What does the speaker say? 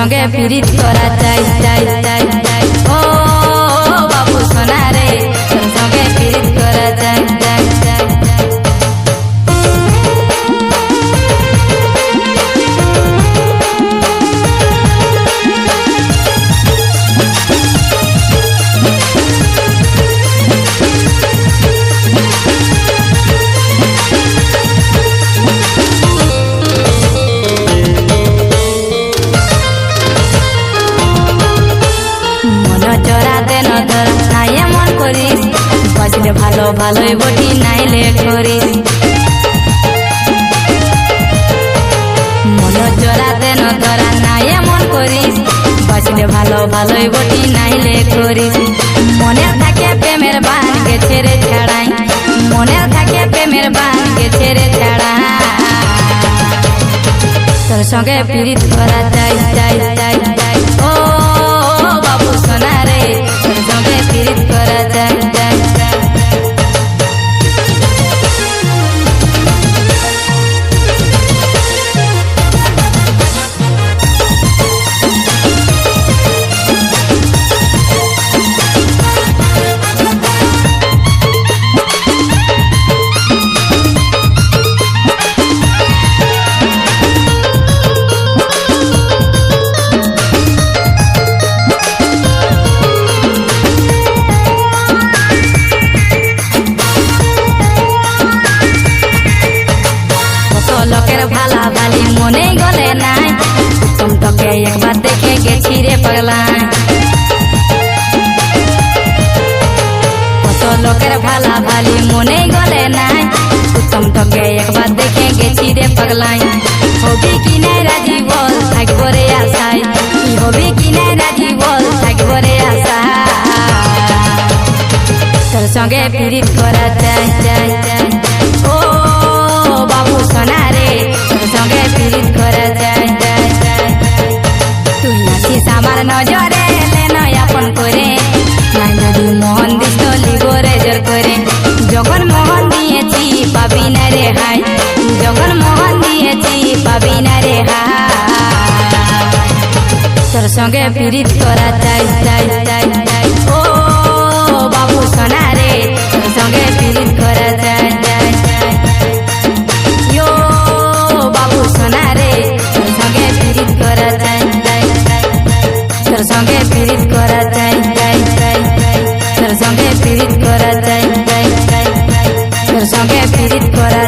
সঙ্গে পিরিত করা চাই চাই চাই ভালোই বটি নাইলে করিস মন জড়াতে নজর নাই এমন করিস বাজলে ভালো ভালোই বটি নাইলে করিস মনে থাকে প্রেমের বানকে ছেড়ে ছাড়াই। মনে থাকে প্রেমের বানকে ছেড়ে ছাড়াই। তোর সঙ্গে পীড়িত করা চাই লোকের ভালা ভালি মনে গলে নাই উত্তম তোকে একবার দেখে গেছি রে পাগলাই হবি কি নাই রাজি বল থাকব রে আশায় কি হবি কি নাই রাজি বল থাকব রে আশায় তোর সঙ্গে পীড়িত করা চাই চাই ও বাবু সোনা রে তোর সঙ্গে পীড়িত করা চাই সঙ্গে পীড়িত করা চাই চাই চাই চাই ও বাবু সোনা রে, তোর সঙ্গে পীড়িত করা চাই চাই চাই ইয়ো বাবু সোনা রে, তোর সঙ্গে পীড়িত করা চাই চাই চাই তোর সঙ্গে পীড়িত করা চাই চাই চাই চাই তোর সঙ্গে পীড়িত করা চাই চাই চাই চাই তোর সঙ্গে পীড়িত করা